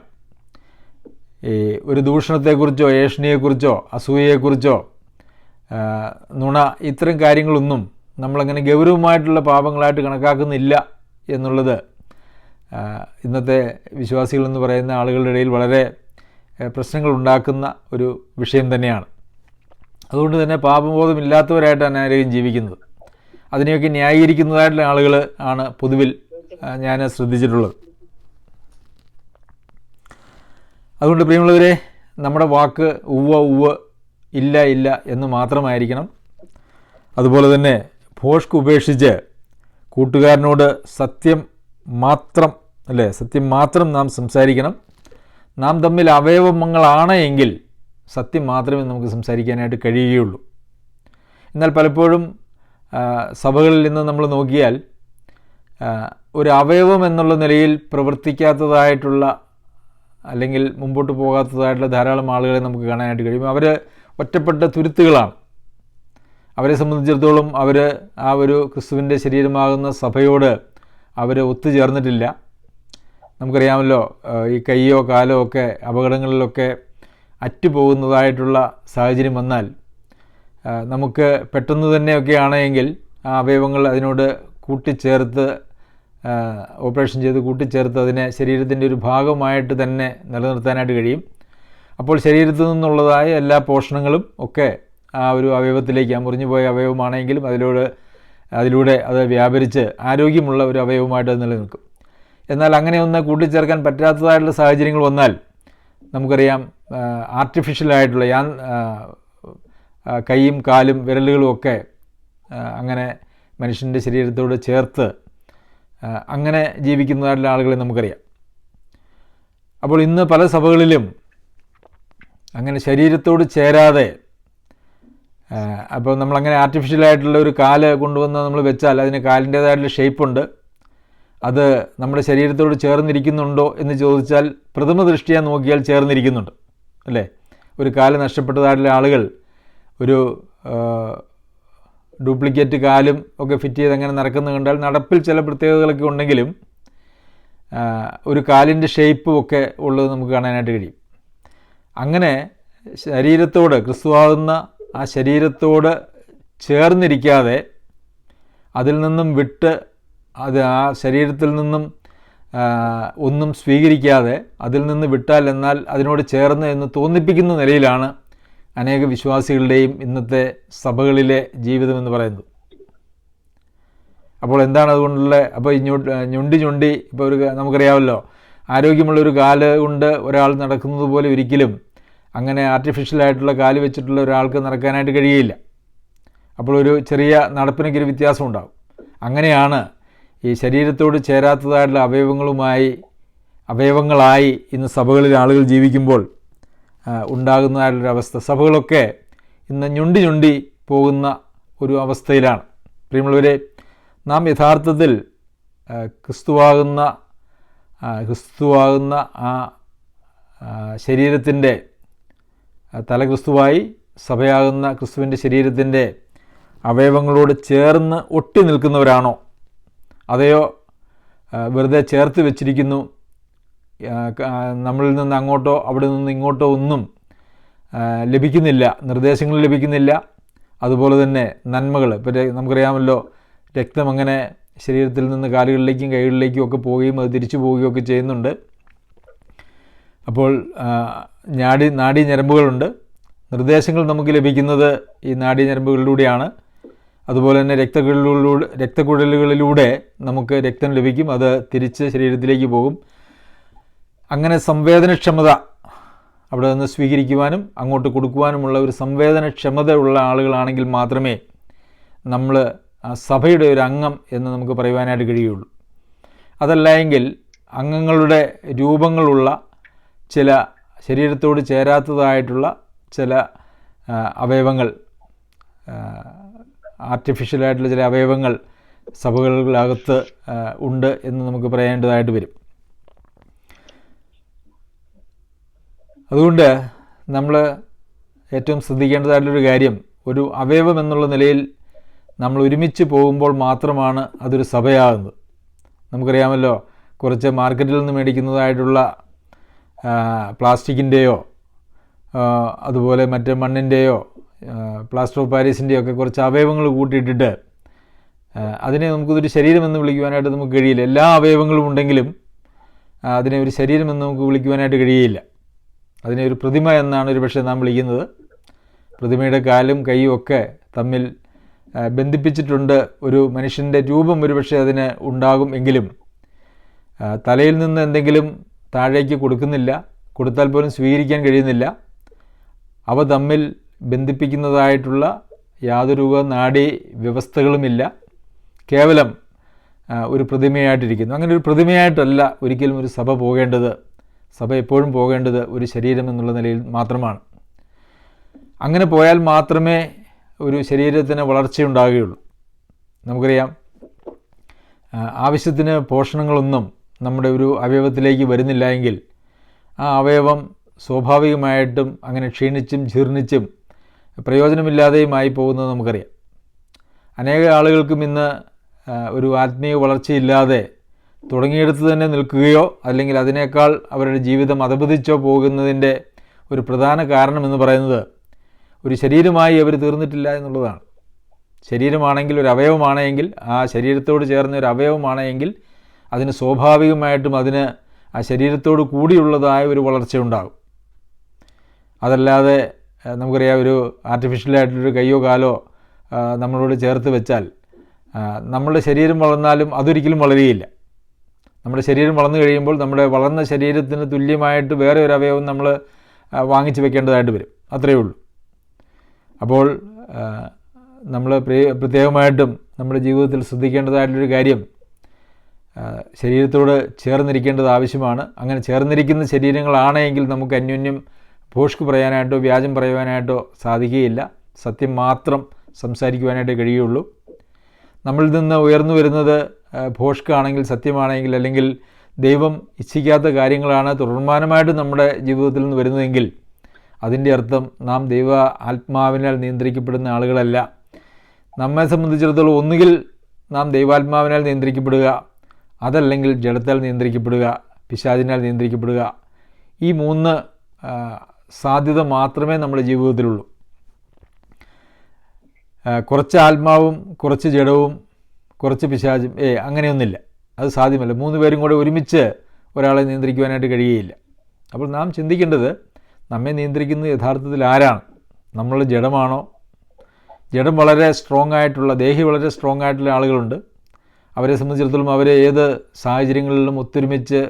ഈ ഒരു ദൂഷണത്തെക്കുറിച്ചോ ഏഷണിയെക്കുറിച്ചോ അസൂയയെക്കുറിച്ചോ നുണ ഇത്തരം കാര്യങ്ങളൊന്നും നമ്മളങ്ങനെ ഗൗരവമായിട്ടുള്ള പാപങ്ങളായിട്ട് കണക്കാക്കുന്നില്ല എന്നുള്ളത് ഇന്നത്തെ വിശ്വാസികൾ എന്ന് പറയുന്ന ആളുകളുടെ ഇടയിൽ വളരെ പ്രശ്നങ്ങൾ ഉണ്ടാക്കുന്ന ഒരു വിഷയം തന്നെയാണ്. അതുകൊണ്ട് തന്നെ പാപബോധമില്ലാത്തവരായിട്ടാണ് ആരെയും ജീവിക്കുന്നത്. അതിനെയൊക്കെ ന്യായീകരിക്കുന്നതായിട്ടുള്ള ആളുകൾ ആണ് പൊതുവിൽ ഞാൻ ശ്രദ്ധിച്ചിട്ടുള്ളത്. അതുകൊണ്ട് പ്രിയമുള്ളവരെ നമ്മുടെ വാക്ക് ഉവ്വ ഉവ്വ് ഇല്ല ഇല്ല എന്ന് മാത്രമായിരിക്കണം. അതുപോലെ തന്നെ ഭോഷ്ക്ക് ഉപേക്ഷിച്ച് കൂട്ടുകാരനോട് സത്യം മാത്രം അല്ലേ? സത്യം മാത്രം നാം സംസാരിക്കണം. നാം തമ്മിൽ അവയവങ്ങളാണ് എങ്കിൽ സത്യം മാത്രമേ നമുക്ക് സംസാരിക്കാനായിട്ട് കഴിയുകയുള്ളൂ. എന്നാൽ പലപ്പോഴും സഭകളിൽ നിന്ന് നമ്മൾ നോക്കിയാൽ ഒരു അവയവം എന്നുള്ള നിലയിൽ പ്രവർത്തിക്കാത്തതായിട്ടുള്ള അല്ലെങ്കിൽ മുമ്പോട്ട് പോകാത്തതായിട്ടുള്ള ധാരാളം ആളുകളെ നമുക്ക് കാണാനായിട്ട് കഴിയും. അവർ ഒറ്റപ്പെട്ട തുരുത്തുകളാണ്. അവരെ സംബന്ധിച്ചിടത്തോളം അവർ ആ ഒരു ക്രിസ്തുവിന്റെ ശരീരമാകുന്ന സഭയോട് അവർ ഒത്തുചേർന്നിട്ടില്ല. നമുക്കറിയാമല്ലോ ഈ കൈയോ കാലോ ഒക്കെ അപകടങ്ങളിലൊക്കെ അറ്റുപോകുന്നതായിട്ടുള്ള സാഹചര്യം വന്നാൽ നമുക്ക് പെട്ടെന്ന് തന്നെയൊക്കെ ആണെങ്കിൽ ആ അവയവങ്ങൾ അതിനോട് കൂട്ടിച്ചേർത്ത് ഓപ്പറേഷൻ ചെയ്ത് കൂട്ടിച്ചേർത്ത് അതിനെ ശരീരത്തിന്റെ ഒരു ഭാഗമായിട്ട് തന്നെ നിലനിർത്താനായിട്ട് കഴിയും. അപ്പോൾ ശരീരത്തിൽ നിന്നുള്ളതായ എല്ലാ പോഷണങ്ങളും ഒക്കെ ആ ഒരു അവയവത്തിലേക്ക് മുറിഞ്ഞു പോയ അവയവമാണെങ്കിലും അതിലൂടെ അതിലൂടെ അത് വ്യാപരിച്ച് ആരോഗ്യമുള്ള ഒരു അവയവമായിട്ട് നിലനിൽക്കും. എന്നാൽ അങ്ങനെ ഒന്ന് കൂട്ടിച്ചേർക്കാൻ പറ്റാത്തതായിട്ടുള്ള സാഹചര്യങ്ങൾ വന്നാൽ നമുക്കറിയാം ആർട്ടിഫിഷ്യലായിട്ടുള്ള ആ, കൈയും കാലും വിരലുകളും ഒക്കെ അങ്ങനെ മനുഷ്യന്റെ ശരീരത്തോട് ചേർത്ത് അങ്ങനെ ജീവിക്കുന്നതായിട്ടുള്ള ആളുകളെ നമുക്കറിയാം. അപ്പോൾ ഇന്ന് പല സഭകളിലും അങ്ങനെ ശരീരത്തോട് ചേരാതെ അപ്പോൾ നമ്മളങ്ങനെ ആർട്ടിഫിഷ്യലായിട്ടുള്ള ഒരു കാൽ കൊണ്ടുവന്ന് നമ്മൾ വെച്ചാൽ അതിന് കാലിന്റേതായിട്ടുള്ള ഷേപ്പുണ്ട് അത് നമ്മുടെ ശരീരത്തോട് ചേർന്നിരിക്കുന്നുണ്ടോ എന്ന് ചോദിച്ചാൽ പ്രഥമ ദൃഷ്ടിയാ നോക്കിയാൽ ചേർന്നിരിക്കുന്നുണ്ട്. അല്ലേ? ഒരു കാൽ നഷ്ടപ്പെട്ടതായിട്ടുള്ള ആളുകൾ ഒരു ഡ്യൂപ്ലിക്കേറ്റ് കാലും ഒക്കെ ഫിറ്റ് ചെയ്ത് അങ്ങനെ നടക്കുന്നത് കണ്ടാൽ നടപ്പിൽ ചില പ്രത്യേകതകളൊക്കെ ഉണ്ടെങ്കിലും ഒരു കാലിന്റെ ഷേപ്പും ഒക്കെ ഉള്ളത് നമുക്ക് കാണാനായിട്ട് കഴിയും. അങ്ങനെ ശരീരത്തോട് ക്രിസ്തുവാകുന്ന ആ ശരീരത്തോട് ചേർന്നിരിക്കാതെ അതിൽ നിന്നും വിട്ട് അത് ആ ശരീരത്തിൽ നിന്നും ഒന്നും സ്വീകരിക്കാതെ അതിൽ നിന്ന് വിട്ടാൽ എന്നാൽ അതിനോട് ചേർന്ന് എന്ന് തോന്നിപ്പിക്കുന്ന നിലയിലാണ് അനേക വിശ്വാസികളുടെയും ഇന്നത്തെ സഭകളിലെ ജീവിതം എന്ന് പറയുന്നത്. അപ്പോൾ എന്താണ് അതുകൊണ്ടുള്ള അപ്പോൾ ഈ ഞൊണ്ടി ഞൊണ്ടി ഇപ്പോൾ ഒരു നമുക്കറിയാമല്ലോ ആരോഗ്യമുള്ള ഒരു കാൽ കൊണ്ട് ഒരാൾ നടക്കുന്നത് പോലെ ഒരിക്കലും അങ്ങനെ ആർട്ടിഫിഷ്യലായിട്ടുള്ള കാൽ വെച്ചിട്ടുള്ള ഒരാൾക്ക് നടക്കാനായിട്ട് കഴിയില്ല അപ്പോൾ ഒരു ചെറിയ നടപ്പിനൊക്കെ വ്യത്യാസം ഉണ്ടാകും അങ്ങനെയാണ് ഈ ശരീരത്തോട് ചേരാത്തതായിട്ടുള്ള അവയവങ്ങളുമായി അവയവങ്ങളായി ഇന്ന് സഭകളിൽ ആളുകൾ ജീവിക്കുമ്പോൾ ആ, ഉണ്ടാകുന്നതായിട്ടുള്ളൊരു അവസ്ഥ സഭകളൊക്കെ ഇന്ന് ഞൊണ്ടി ഞൊണ്ടി പോകുന്ന ഒരു അവസ്ഥയിലാണ്. പ്രിയമുള്ളവരെ നാം യഥാർത്ഥത്തിൽ ക്രിസ്തുവാകുന്ന ക്രിസ്തുവാകുന്ന ആ ശരീരത്തിന്റെ തല ക്രിസ്തുവായി സഭയാകുന്ന ക്രിസ്തുവിന്റെ ശരീരത്തിന്റെ അവയവങ്ങളോട് ചേർന്ന് ഒട്ടി നിൽക്കുന്നവരാണോ? അതെയോ വെറുതെ ചേർത്ത് വെച്ചിരിക്കുന്നു? നമ്മളിൽ നിന്ന് അങ്ങോട്ടോ അവിടെ നിന്ന് ഇങ്ങോട്ടോ ഒന്നും ലഭിക്കുന്നില്ല നിർദ്ദേശങ്ങൾ ലഭിക്കുന്നില്ല. അതുപോലെ തന്നെ നന്മകൾ ഇപ്പോൾ നമുക്കറിയാമല്ലോ രക്തം അങ്ങനെ ശരീരത്തിൽ നിന്ന് കാലുകളിലേക്കും കൈകളിലേക്കും ഒക്കെ പോവുകയും അത് തിരിച്ചു പോവുകയും ഒക്കെ ചെയ്യുന്നുണ്ട്. അപ്പോൾ ഞാടി നാഡീ ഞരമ്പുകളുണ്ട്. നിർദ്ദേശങ്ങൾ നമുക്ക് ലഭിക്കുന്നത് ഈ നാഡീ ഞരമ്പുകളിലൂടെയാണ്. അതുപോലെ തന്നെ രക്തക്കുഴലുകളിലൂടെ രക്തക്കുഴലുകളിലൂടെ നമുക്ക് രക്തം ലഭിക്കും. അത് തിരിച്ച് ശരീരത്തിലേക്ക് പോകും. അങ്ങനെ സംവേദനക്ഷമത അവിടെ നിന്ന് സ്വീകരിക്കുവാനും അങ്ങോട്ട് കൊടുക്കുവാനുമുള്ള ഒരു സംവേദനക്ഷമത ഉള്ള ആളുകളാണെങ്കിൽ മാത്രമേ നമ്മൾ സഭയുടെ ഒരു അംഗം എന്ന് നമുക്ക് പറയുവാനായിട്ട് കഴിയുള്ളൂ. അതല്ല എങ്കിൽ അംഗങ്ങളുടെ രൂപങ്ങളുള്ള ചില ശരീരത്തോട് ചേരാത്തതായിട്ടുള്ള ചില അവയവങ്ങൾ ആർട്ടിഫിഷ്യലായിട്ടുള്ള ചില അവയവങ്ങൾ സഭകളിലകത്ത് ഉണ്ട് എന്ന് നമുക്ക് പറയേണ്ടതായിട്ട് വരും. അതുകൊണ്ട് നമ്മൾ ഏറ്റവും ശ്രദ്ധിക്കേണ്ടതായിട്ടുള്ളൊരു കാര്യം ഒരു അവയവം എന്നുള്ള നിലയിൽ നമ്മൾ ഒരുമിച്ച് പോകുമ്പോൾ മാത്രമാണ് അതൊരു സഭയാകുന്നത്. നമുക്കറിയാമല്ലോ കുറച്ച് മാർക്കറ്റിൽ നിന്ന് മേടിക്കുന്നതായിട്ടുള്ള പ്ലാസ്റ്റിക്കിന്റെയോ അതുപോലെ മറ്റ് മണ്ണിന്റെയോ പ്ലാസ്റ്റർ ഓഫ് പാരീസിന്റെയോ ഒക്കെ കുറച്ച് അവയവങ്ങൾ കൂട്ടിയിട്ടിട്ട് അതിനെ നമുക്കൊരു ശരീരമെന്ന് വിളിക്കുവാനായിട്ട് നമുക്ക് കഴിയില്ല. എല്ലാ അവയവങ്ങളും ഉണ്ടെങ്കിലും അതിനെ ഒരു ശരീരമെന്ന് നമുക്ക് വിളിക്കുവാനായിട്ട് കഴിയില്ല. അതിനെ ഒരു പ്രതിമ എന്നാണ് ഒരു പക്ഷേ നാം വിളിക്കുന്നത്. പ്രതിമയുടെ കാലും കൈയും ഒക്കെ തമ്മിൽ ബന്ധിപ്പിച്ചിട്ടുണ്ട് ഒരു മനുഷ്യന്റെ രൂപം ഒരു പക്ഷേ അതിന് ഉണ്ടാകും എങ്കിലും തലയിൽ നിന്ന് എന്തെങ്കിലും താഴേക്ക് കൊടുക്കുന്നില്ല. കൊടുത്താൽ പോലും സ്വീകരിക്കാൻ കഴിയുന്നില്ല. അവ തമ്മിൽ ബന്ധിപ്പിക്കുന്നതായിട്ടുള്ള യാതൊരു നാഡീ വ്യവസ്ഥകളുമില്ല. കേവലം ഒരു പ്രതിമയായിട്ടിരിക്കുന്നു. അങ്ങനെ ഒരു പ്രതിമയായിട്ടല്ല ഒരിക്കലും ഒരു സഭ പോകേണ്ടത്. സഭ എപ്പോഴും പോകേണ്ടത് ഒരു ശരീരം എന്നുള്ള നിലയിൽ മാത്രമാണ്. അങ്ങനെ പോയാൽ മാത്രമേ ഒരു ശരീരത്തിന് വളർച്ചയുണ്ടാകുകയുള്ളൂ. നമുക്കറിയാം ആവശ്യത്തിന് പോഷണങ്ങളൊന്നും നമ്മുടെ ഒരു അവയവത്തിലേക്ക് വരുന്നില്ല എങ്കിൽ ആ അവയവം സ്വാഭാവികമായിട്ടും അങ്ങനെ ക്ഷീണിച്ചും ജീർണിച്ചും പ്രയോജനമില്ലാതെയുമായി പോകുന്നത് നമുക്കറിയാം. അനേക ആളുകൾക്കും ഇന്ന് ഒരു ആത്മീയ വളർച്ചയില്ലാതെ തുടങ്ങിയെടുത്ത് തന്നെ നിൽക്കുകയോ അല്ലെങ്കിൽ അതിനേക്കാൾ അവരുടെ ജീവിതം അധപതിച്ചോ പോകുന്നതിന്റെ ഒരു പ്രധാന കാരണം എന്ന് പറയുന്നത് ഒരു ശരീരമായി അവർ തീർന്നിട്ടില്ല എന്നുള്ളതാണ്. ശരീരമാണെങ്കിൽ ഒരു അവയവമാണെങ്കിൽ ആ ശരീരത്തോട് ചേർന്ന ഒരു അവയവമാണെങ്കിൽ അതിന് സ്വാഭാവികമായിട്ടും അതിന് ആ ശരീരത്തോട് കൂടിയുള്ളതായ ഒരു വളർച്ച ഉണ്ടാകും. അതല്ലാതെ നമുക്കറിയാം ഒരു ആർട്ടിഫിഷ്യലായിട്ടൊരു കയ്യോ കാലോ നമ്മളോട് ചേർത്ത് വെച്ചാൽ നമ്മളുടെ ശരീരം വളർന്നാലും അതൊരിക്കലും വളരുകയില്ല. നമ്മുടെ ശരീരം വളർന്നു കഴിയുമ്പോൾ നമ്മുടെ വളർന്ന ശരീരത്തിന് തുല്യമായിട്ട് വേറെ ഒരു അവയവം നമ്മൾ വാങ്ങിച്ചു വെക്കേണ്ടതായിട്ട് വരും. അത്രയേ ഉള്ളൂ. അപ്പോൾ നമ്മൾ പ്രത്യേകമായിട്ടും നമ്മുടെ ജീവിതത്തിൽ ശ്രദ്ധിക്കേണ്ടതായിട്ടൊരു കാര്യം ശരീരത്തോട് ചേർന്നിരിക്കേണ്ടത് ആവശ്യമാണ്. അങ്ങനെ ചേർന്നിരിക്കുന്ന ശരീരങ്ങളാണെങ്കിൽ നമുക്ക് അന്യോന്യം ഭോഷ്ക്ക് പറയാനായിട്ടോ വ്യാജം പറയുവാനായിട്ടോ സാധിക്കുകയില്ല. സത്യം മാത്രം സംസാരിക്കുവാനായിട്ട് കഴിയുള്ളൂ. നമ്മളിൽ നിന്ന് ഉയർന്നു വരുന്നത് ഭോഷ്കാണെങ്കിൽ സത്യമാണെങ്കിൽ അല്ലെങ്കിൽ ദൈവം ഇച്ഛിക്കാത്ത കാര്യങ്ങളാണ് തുടർമാനമായിട്ട് നമ്മുടെ ജീവിതത്തിൽ നിന്ന് വരുന്നതെങ്കിൽ അതിന്റെ അർത്ഥം നാം ദൈവ ആത്മാവിനാൽ നിയന്ത്രിക്കപ്പെടുന്ന ആളുകളല്ല. നമ്മെ സംബന്ധിച്ചിടത്തോളം ഒന്നുകിൽ നാം ദൈവാത്മാവിനാൽ നിയന്ത്രിക്കപ്പെടുക അതല്ലെങ്കിൽ ജഡത്താൽ നിയന്ത്രിക്കപ്പെടുക പിശാചിനാൽ നിയന്ത്രിക്കപ്പെടുക ഈ മൂന്ന് സാധ്യത മാത്രമേ നമ്മുടെ ജീവിതത്തിലുള്ളൂ. കുറച്ച് ആത്മാവും കുറച്ച് ജഡവും കുറച്ച് പിശാചും ഏ അങ്ങനെയൊന്നുമില്ല. അത് സാധ്യമല്ല. മൂന്ന് പേരും കൂടെ ഒരുമിച്ച് ഒരാളെ നിയന്ത്രിക്കുവാനായിട്ട് കഴിയുകയില്ല. അപ്പോൾ നാം ചിന്തിക്കേണ്ടത് നമ്മെ നിയന്ത്രിക്കുന്നത് യഥാർത്ഥത്തിൽ ആരാണ്? നമ്മൾ ജഡമാണോ? ജഡം വളരെ സ്ട്രോങ് ആയിട്ടുള്ള ദേഹി വളരെ സ്ട്രോങ് ആയിട്ടുള്ള ആളുകളുണ്ട്. അവരെ സംബന്ധിച്ചിടത്തോളം അവരെ ഏത് സാഹചര്യങ്ങളിലും ഒത്തൊരുമിച്ച്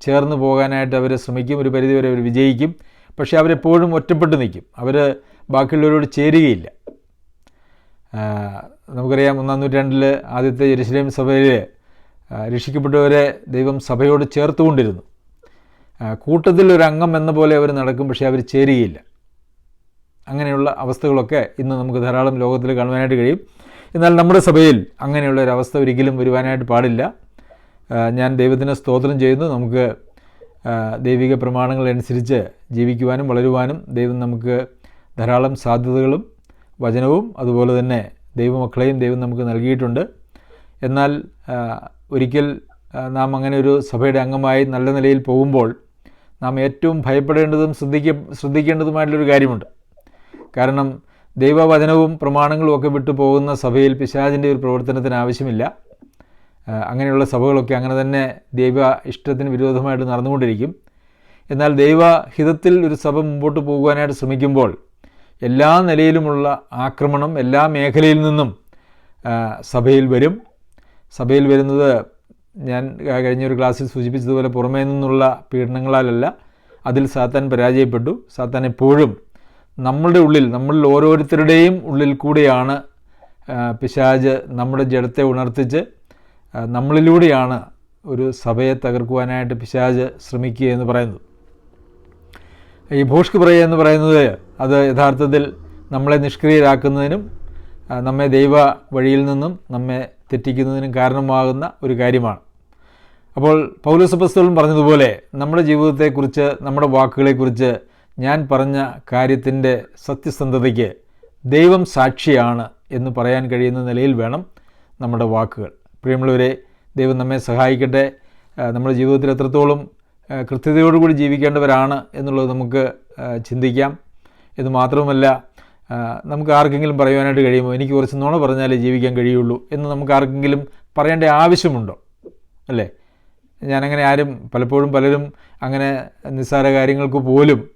ചേർന്ന് പോകാനായിട്ട് അവർ ശ്രമിക്കും. ഒരു പരിധിവരെ അവർ വിജയിക്കും. പക്ഷേ അവരെപ്പോഴും ഒറ്റപ്പെട്ട് നിൽക്കും. അവർ ബാക്കിയുള്ളവരോട് ചേരുകയില്ല. നമുക്കറിയാം ഒന്നാം നൂറ്റാണ്ടിൽ ആദ്യത്തെ ജെറുസലേം സഭയിൽ രക്ഷിക്കപ്പെട്ടവരെ ദൈവം സഭയോട് ചേർത്തുകൊണ്ടിരുന്നു. കൂട്ടത്തിൽ ഒരു അംഗം എന്ന പോലെ അവർ നടക്കും പക്ഷേ അവർ ചേരുകയില്ല. അങ്ങനെയുള്ള അവസ്ഥകളൊക്കെ ഇന്ന് നമുക്ക് ധാരാളം ലോകത്തിൽ കാണുവാനായിട്ട് കഴിയും. എന്നാൽ നമ്മുടെ സഭയിൽ അങ്ങനെയുള്ള ഒരു അവസ്ഥ ഒരിക്കലും വരുവാനായിട്ട് പാടില്ല. ഞാൻ ദൈവത്തിന് സ്തോത്രം ചെയ്യുന്നു. നമുക്ക് ദൈവിക പ്രമാണങ്ങളനുസരിച്ച് ജീവിക്കുവാനും വളരുവാനും ദൈവം നമുക്ക് ധാരാളം സാധ്യതകളും വചനവും അതുപോലെ തന്നെ ദൈവമക്കളെയും ദൈവം നമുക്ക് നൽകിയിട്ടുണ്ട്. എന്നാൽ ഒരിക്കൽ നാം അങ്ങനെ ഒരു സഭയുടെ അംഗമായി നല്ല നിലയിൽ പോകുമ്പോൾ നാം ഏറ്റവും ഭയപ്പെടേണ്ടതും ശ്രദ്ധിക്ക ശ്രദ്ധിക്കേണ്ടതുമായിട്ടുള്ളൊരു കാര്യമുണ്ട്. കാരണം ദൈവവചനവും പ്രമാണങ്ങളും ഒക്കെ വിട്ടു പോകുന്ന സഭയിൽ പിശാചിന്റെ ഒരു പ്രവർത്തനത്തിന് ആവശ്യമില്ല. അങ്ങനെയുള്ള സഭകളൊക്കെ അങ്ങനെ തന്നെ ദൈവ ഇഷ്ടത്തിന് വിരോധമായിട്ട് നടന്നുകൊണ്ടിരിക്കും. എന്നാൽ ദൈവഹിതത്തിൽ ഒരു സഭ മുമ്പോട്ട് പോകുവാനായിട്ട് ശ്രമിക്കുമ്പോൾ എല്ലാ നിലയിലുമുള്ള ആക്രമണം എല്ലാ മേഖലയിൽ നിന്നും സഭയിൽ വരും. സഭയിൽ വരുന്നത് ഞാൻ കഴിഞ്ഞൊരു ക്ലാസ്സിൽ സൂചിപ്പിച്ചതുപോലെ പുറമേ നിന്നുള്ള പീഡനങ്ങളാലല്ല അതിൽ സാത്താൻ പരാജയപ്പെട്ടു. സാത്താൻ എപ്പോഴും നമ്മളുടെ ഉള്ളിൽ നമ്മളിൽ ഓരോരുത്തരുടെയും ഉള്ളിൽ കൂടിയാണ് പിശാജ് നമ്മുടെ ജഡത്തെ ഉണർത്തിച്ച് നമ്മളിലൂടെയാണ് ഒരു സഭയെ തകർക്കുവാനായിട്ട് പിശാജ് ശ്രമിക്കുക എന്ന് പറയുന്നത്. ഈ ഭൂഷ്ക് പറയുക എന്ന് പറയുന്നത് അത് യഥാർത്ഥത്തിൽ നമ്മളെ നിഷ്ക്രിയരാക്കുന്നതിനും നമ്മെ ദൈവ വഴിയിൽ നിന്നും നമ്മെ തെറ്റിക്കുന്നതിനും കാരണമാകുന്ന ഒരു കാര്യമാണ്. അപ്പോൾ പൗലോസപസ്തോലൻ പറഞ്ഞതുപോലെ നമ്മുടെ ജീവിതത്തെക്കുറിച്ച് നമ്മുടെ വാക്കുകളെക്കുറിച്ച് ഞാൻ പറഞ്ഞ കാര്യത്തിന്റെ സത്യസന്ധതയ്ക്ക് ദൈവം സാക്ഷിയാണ് എന്ന് പറയാൻ കഴിയുന്ന നിലയിൽ വേണം നമ്മുടെ വാക്കുകൾ. പ്രിയമുള്ളവരെ ദൈവം നമ്മെ സഹായിക്കട്ടെ. നമ്മുടെ ജീവിതത്തിൽ എത്രത്തോളം കൃത്യതയോടുകൂടി ജീവിക്കേണ്ടവരാണ് എന്നുള്ളത് നമുക്ക് ചിന്തിക്കാം. ഇത് മാത്രവുമല്ല നമുക്ക് ആർക്കെങ്കിലും പറയുവാനായിട്ട് കഴിയുമോ? എനിക്ക് കുറച്ച് നുണ പറഞ്ഞാലേ ജീവിക്കാൻ കഴിയുള്ളൂ എന്ന് നമുക്ക് ആർക്കെങ്കിലും പറയേണ്ട ആവശ്യമുണ്ടോ? അല്ലേ? ഞാനങ്ങനെ ആരും പലപ്പോഴും പലരും അങ്ങനെ നിസ്സാര കാര്യങ്ങൾക്ക് പോലും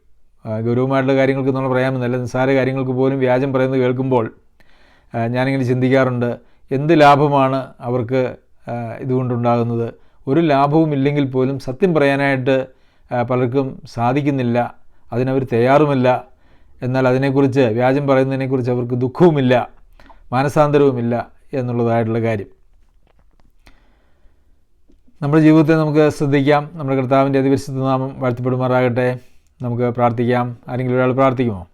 ഗൗരവമായിട്ടുള്ള കാര്യങ്ങൾക്ക് നമ്മൾ പറയാമെന്നല്ല നിസ്സാര കാര്യങ്ങൾക്ക് പോലും വ്യാജം പറയുന്നത് കേൾക്കുമ്പോൾ ഞാനിങ്ങനെ ചിന്തിക്കാറുണ്ട് എന്ത് ലാഭമാണ് അവർക്ക് ഇതുകൊണ്ടുണ്ടാകുന്നത്? ഒരു ലാഭവും ഇല്ലെങ്കിൽ പോലും സത്യം പറയാനായിട്ട് പലർക്കും സാധിക്കുന്നില്ല അതിനവർ തയ്യാറുമില്ല എന്നാൽ അതിനെക്കുറിച്ച് വ്യാജം പറയുന്നതിനെക്കുറിച്ച് അവർക്ക് ദുഃഖവുമില്ല മാനസാന്തരവുമില്ല എന്നുള്ളതായിട്ടുള്ള കാര്യം. നമ്മുടെ ജീവിതത്തെ നമുക്ക് ശ്രദ്ധിക്കാം. നമ്മുടെ കർത്താവിന്റെ അതിപരിശുദ്ധ നാമം വാഴ്ത്തപ്പെടുമാറാകട്ടെ. നമുക്ക് പ്രാർത്ഥിക്കാം. ആരെങ്കിലും ഒരാൾ പ്രാർത്ഥിക്കുമോ?